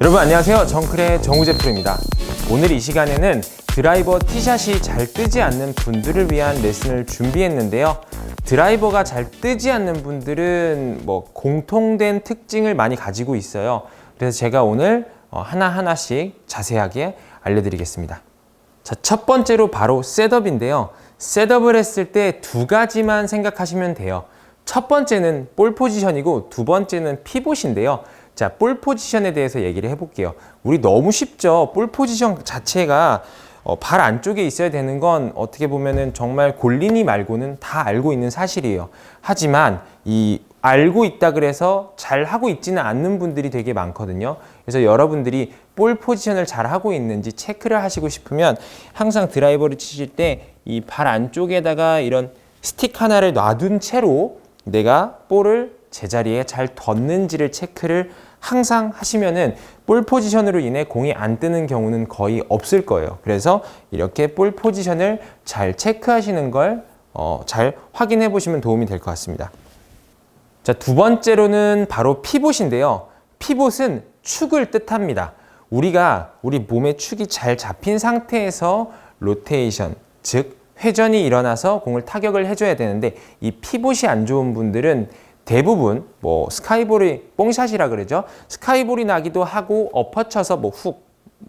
여러분 안녕하세요. 정클의 정우재 프로입니다. 오늘 이 시간에는 드라이버 티샷이 잘 뜨지 않는 분들을 위한 레슨을 준비했는데요. 드라이버가 잘 뜨지 않는 분들은 뭐 공통된 특징을 많이 가지고 있어요. 그래서 제가 오늘 어, 하나하나씩 자세하게 알려드리겠습니다. 자, 첫 번째로 바로 셋업인데요. 셋업을 했을 때 두 가지만 생각하시면 돼요. 첫 번째는 볼 포지션이고 두 번째는 피봇인데요. 자, 볼 포지션에 대해서 얘기를 해볼게요. 우리 너무 쉽죠? 볼 포지션 자체가 어, 발 안쪽에 있어야 되는 건 어떻게 보면은 정말 골린이 말고는 다 알고 있는 사실이에요. 하지만 이 알고 있다 그래서 잘 하고 있지는 않는 분들이 되게 많거든요. 그래서 여러분들이 볼 포지션을 잘 하고 있는지 체크를 하시고 싶으면 항상 드라이버를 치실 때 이 발 안쪽에다가 이런 스틱 하나를 놔둔 채로 내가 볼을 제자리에 잘 뒀는지를 체크를 항상 하시면은 볼 포지션으로 인해 공이 안 뜨는 경우는 거의 없을 거예요. 그래서 이렇게 볼 포지션을 잘 체크하시는 걸 어, 잘 확인해 보시면 도움이 될 것 같습니다. 자, 두 번째로는 바로 피봇인데요. 피봇은 축을 뜻합니다. 우리가 우리 몸의 축이 잘 잡힌 상태에서 로테이션, 즉 회전이 일어나서 공을 타격을 해줘야 되는데 이 피봇이 안 좋은 분들은 대부분 뭐 스카이볼이 뽕샷이라 그러죠. 스카이볼이 나기도 하고 엎어쳐서 뭐 훅,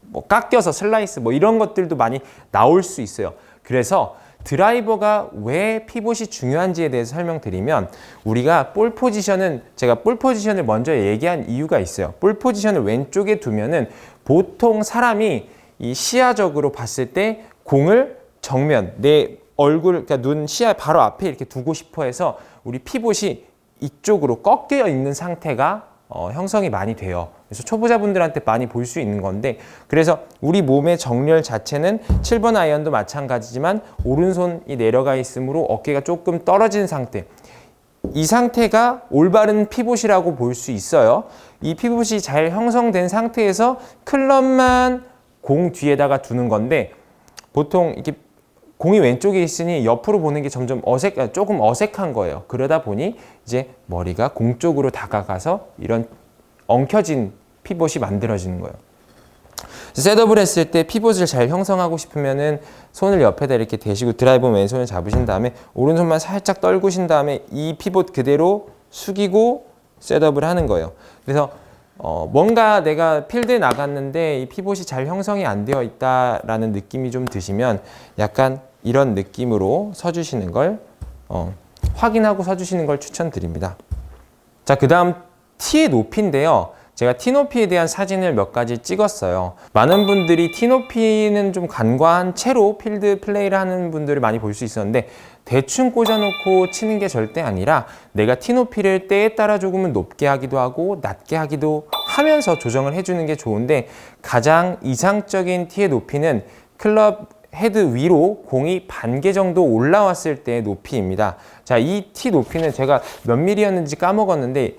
뭐 깎여서 슬라이스 뭐 이런 것들도 많이 나올 수 있어요. 그래서 드라이버가 왜 피봇이 중요한지에 대해서 설명드리면 우리가 볼 포지션은 제가 볼 포지션을 먼저 얘기한 이유가 있어요. 볼 포지션을 왼쪽에 두면은 보통 사람이 이 시야적으로 봤을 때 공을 정면 내 얼굴 그러니까 눈 시야 바로 앞에 이렇게 두고 싶어 해서 우리 피봇이 이쪽으로 꺾여 있는 상태가 어, 형성이 많이 돼요. 그래서 초보자분들한테 많이 볼 수 있는 건데 그래서 우리 몸의 정렬 자체는 7번 아이언도 마찬가지지만 오른손이 내려가 있으므로 어깨가 조금 떨어진 상태 이 상태가 올바른 피봇이라고 볼 수 있어요. 이 피봇이 잘 형성된 상태에서 클럽만 공 뒤에다가 두는 건데 보통 이렇게 공이 왼쪽에 있으니 옆으로 보는 게 점점 어색, 아, 조금 어색한 거예요. 그러다 보니 이제 머리가 공 쪽으로 다가가서 이런 엉켜진 피봇이 만들어지는 거예요. 셋업을 했을 때 피봇을 잘 형성하고 싶으면은 손을 옆에다 이렇게 대시고 드라이버 왼손을 잡으신 다음에 오른손만 살짝 떨구신 다음에 이 피봇 그대로 숙이고 셋업을 하는 거예요. 그래서 어, 뭔가 내가 필드에 나갔는데 이 피봇이 잘 형성이 안 되어 있다라는 느낌이 좀 드시면 약간 이런 느낌으로 서주시는 걸 어, 확인하고 서주시는 걸 추천드립니다. 자, 그 다음 티의 높이인데요. 제가 티 높이에 대한 사진을 몇 가지 찍었어요. 많은 분들이 티 높이는 좀 간과한 채로 필드 플레이를 하는 분들을 많이 볼 수 있었는데 대충 꽂아놓고 치는 게 절대 아니라 내가 티 높이를 때에 따라 조금은 높게 하기도 하고 낮게 하기도 하면서 조정을 해주는 게 좋은데 가장 이상적인 티의 높이는 클럽 헤드 위로 공이 반개 정도 올라왔을 때의 높이입니다. 자, 이티 높이는 제가 몇 밀리였는지 까먹었는데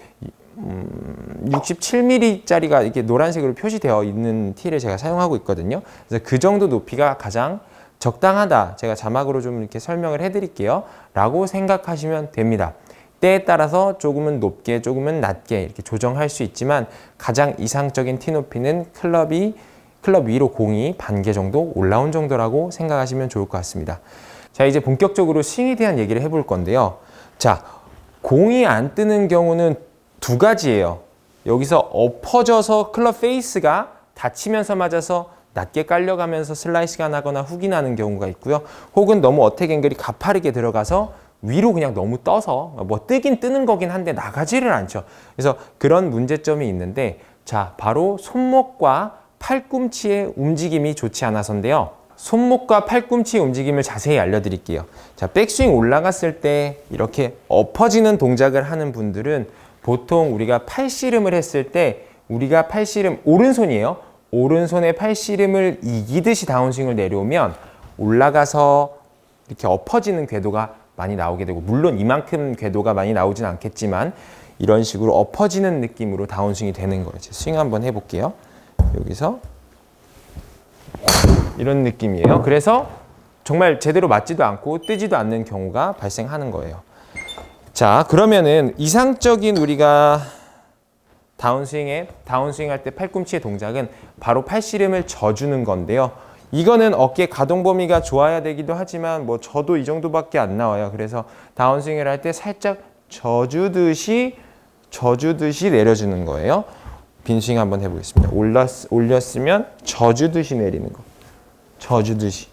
음, 67mm짜리가 이렇게 노란색으로 표시되어 있는 티를 제가 사용하고 있거든요. 그래서 그 정도 높이가 가장 적당하다. 제가 자막으로 좀 이렇게 설명을 해드릴게요. 라고 생각하시면 됩니다. 때에 따라서 조금은 높게, 조금은 낮게 이렇게 조정할 수 있지만 가장 이상적인 티 높이는 클럽이 클럽 위로 공이 반 개 정도 올라온 정도라고 생각하시면 좋을 것 같습니다. 자, 이제 본격적으로 스윙에 대한 얘기를 해볼 건데요. 자, 공이 안 뜨는 경우는 두 가지예요. 여기서 엎어져서 클럽 페이스가 닫히면서 맞아서 낮게 깔려가면서 슬라이스가 나거나 훅이 나는 경우가 있고요. 혹은 너무 어택 앵글이 가파르게 들어가서 위로 그냥 너무 떠서 뭐 뜨긴 뜨는 거긴 한데 나가지를 않죠. 그래서 그런 문제점이 있는데 자, 바로 손목과 팔꿈치의 움직임이 좋지 않아서인데요. 손목과 팔꿈치의 움직임을 자세히 알려드릴게요. 자, 백스윙 올라갔을 때 이렇게 엎어지는 동작을 하는 분들은 보통 우리가 팔씨름을 했을 때 우리가 팔씨름 오른손이에요. 오른손의 팔씨름을 이기듯이 다운스윙을 내려오면 올라가서 이렇게 엎어지는 궤도가 많이 나오게 되고 물론 이만큼 궤도가 많이 나오진 않겠지만 이런 식으로 엎어지는 느낌으로 다운스윙이 되는 거예요. 스윙 한번 해볼게요. 여기서 이런 느낌이에요. 그래서 정말 제대로 맞지도 않고 뜨지도 않는 경우가 발생하는 거예요. 자, 그러면은 이상적인 우리가 다운스윙에 다운스윙 할 때 팔꿈치의 동작은 바로 팔씨름을 져주는 건데요. 이거는 어깨 가동 범위가 좋아야 되기도 하지만 뭐 저도 이 정도밖에 안 나와요. 그래서 다운스윙을 할 때 살짝 져주듯이 져주듯이 내려주는 거예요. 빈스윙 한번 해보겠습니다. 올랐, 올렸으면 져주듯이 내리는 거. 져주듯이.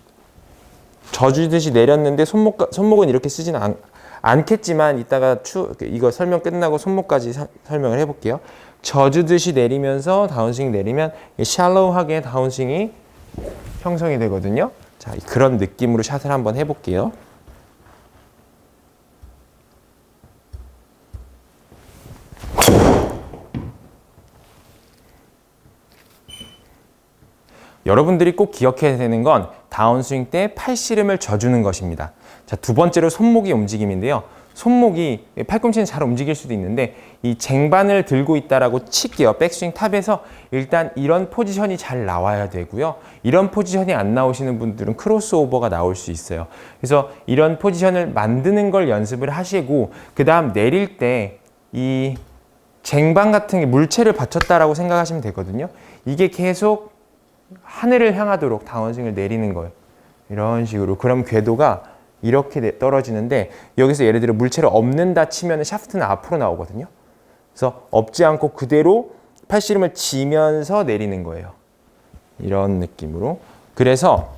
져주듯이 내렸는데 손목, 손목은 이렇게 쓰지는 않, 않겠지만 이따가 추, 이거 설명 끝나고 손목까지 사- 설명을 해볼게요. 져주듯이 내리면서 다운스윙 내리면 샬로우하게 다운스윙이 형성이 되거든요. 자, 그런 느낌으로 샷을 한번 해볼게요. 여러분들이 꼭 기억해야 되는 건 다운스윙 때 팔씨름을 져주는 것입니다. 자, 두 번째로 손목의 움직임인데요. 손목이 팔꿈치는 잘 움직일 수도 있는데 이 쟁반을 들고 있다라고 칠게요. 백스윙 탑에서 일단 이런 포지션이 잘 나와야 되고요. 이런 포지션이 안 나오시는 분들은 크로스오버가 나올 수 있어요. 그래서 이런 포지션을 만드는 걸 연습을 하시고 그 다음 내릴 때 이 쟁반 같은 게 물체를 받쳤다라고 생각하시면 되거든요. 이게 계속 하늘을 향하도록 다운스윙을 내리는 거예요. 이런 식으로. 그럼 궤도가 이렇게 내- 떨어지는데 여기서 예를 들어 물체를 엎는다 치면 샤프트는 앞으로 나오거든요. 그래서 엎지 않고 그대로 팔씨름을 지면서 내리는 거예요. 이런 느낌으로. 그래서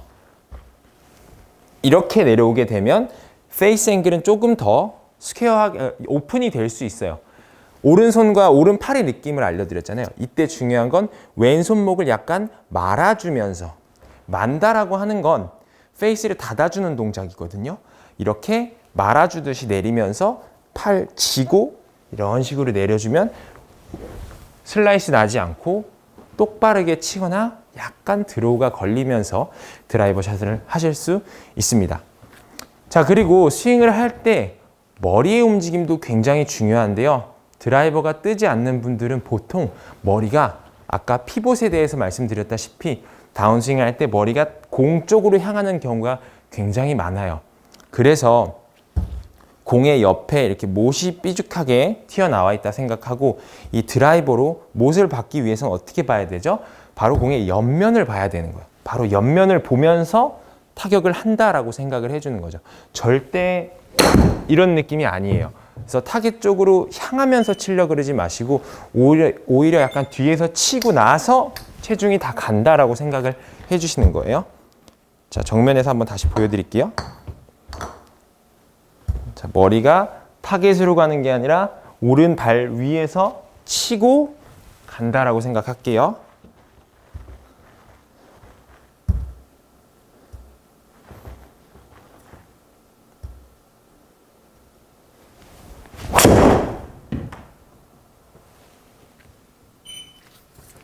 이렇게 내려오게 되면 페이스 앵글은 조금 더 스퀘어하게 어, 오픈이 될 수 있어요. 오른손과 오른팔의 느낌을 알려드렸잖아요. 이때 중요한 건 왼손목을 약간 말아주면서 만다라고 하는 건 페이스를 닫아주는 동작이거든요. 이렇게 말아주듯이 내리면서 팔 쥐고 이런 식으로 내려주면 슬라이스 나지 않고 똑바르게 치거나 약간 드로우가 걸리면서 드라이버 샷을 하실 수 있습니다. 자, 그리고 스윙을 할 때 머리의 움직임도 굉장히 중요한데요. 드라이버가 뜨지 않는 분들은 보통 머리가 아까 피봇에 대해서 말씀드렸다시피 다운스윙 할 때 머리가 공 쪽으로 향하는 경우가 굉장히 많아요. 그래서 공의 옆에 이렇게 못이 삐죽하게 튀어나와 있다 생각하고 이 드라이버로 못을 받기 위해서는 어떻게 봐야 되죠? 바로 공의 옆면을 봐야 되는 거예요. 바로 옆면을 보면서 타격을 한다라고 생각을 해주는 거죠. 절대 이런 느낌이 아니에요. 그래서 타겟 쪽으로 향하면서 치려 그러지 마시고 오히려, 오히려 약간 뒤에서 치고 나서 체중이 다 간다라고 생각을 해주시는 거예요. 자, 정면에서 한번 다시 보여드릴게요. 자, 머리가 타겟으로 가는 게 아니라 오른 발 위에서 치고 간다라고 생각할게요.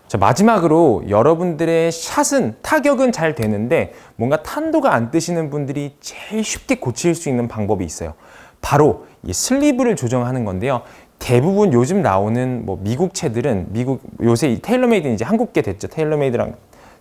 자, 마지막으로 여러분들의 샷은 타격은 잘 되는데 뭔가 탄도가 안 뜨시는 분들이 제일 쉽게 고칠 수 있는 방법이 있어요. 바로 이 슬리브를 조정하는 건데요. 대부분 요즘 나오는 뭐 미국 채들은 미국 요새 이 테일러메이드는 이제 한국계 됐죠. 테일러메이드랑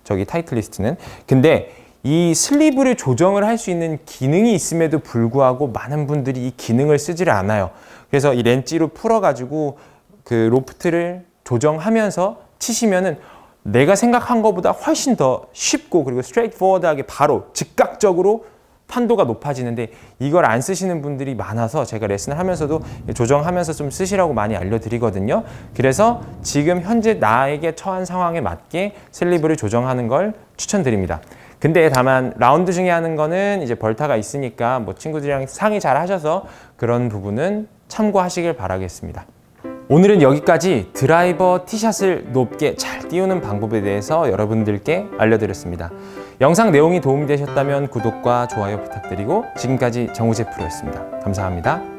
저기 타이틀리스트는. 근데 이 슬리브를 조정을 할 수 있는 기능이 있음에도 불구하고 많은 분들이 이 기능을 쓰지를 않아요. 그래서 이 렌치로 풀어가지고 그 로프트를 조정하면서 치시면은 내가 생각한 것보다 훨씬 더 쉽고 그리고 스트레이트 포워드하게 바로 즉각적으로 탄도가 높아지는데 이걸 안 쓰시는 분들이 많아서 제가 레슨을 하면서도 조정하면서 좀 쓰시라고 많이 알려드리거든요. 그래서 지금 현재 나에게 처한 상황에 맞게 슬리브를 조정하는 걸 추천드립니다. 근데 다만 라운드 중에 하는 거는 이제 벌타가 있으니까 뭐 친구들이랑 상의 잘 하셔서 그런 부분은 참고하시길 바라겠습니다. 오늘은 여기까지 드라이버 티샷을 높게 잘 띄우는 방법에 대해서 여러분들께 알려드렸습니다. 영상 내용이 도움이 되셨다면 구독과 좋아요 부탁드리고 지금까지 정우재 프로였습니다. 감사합니다.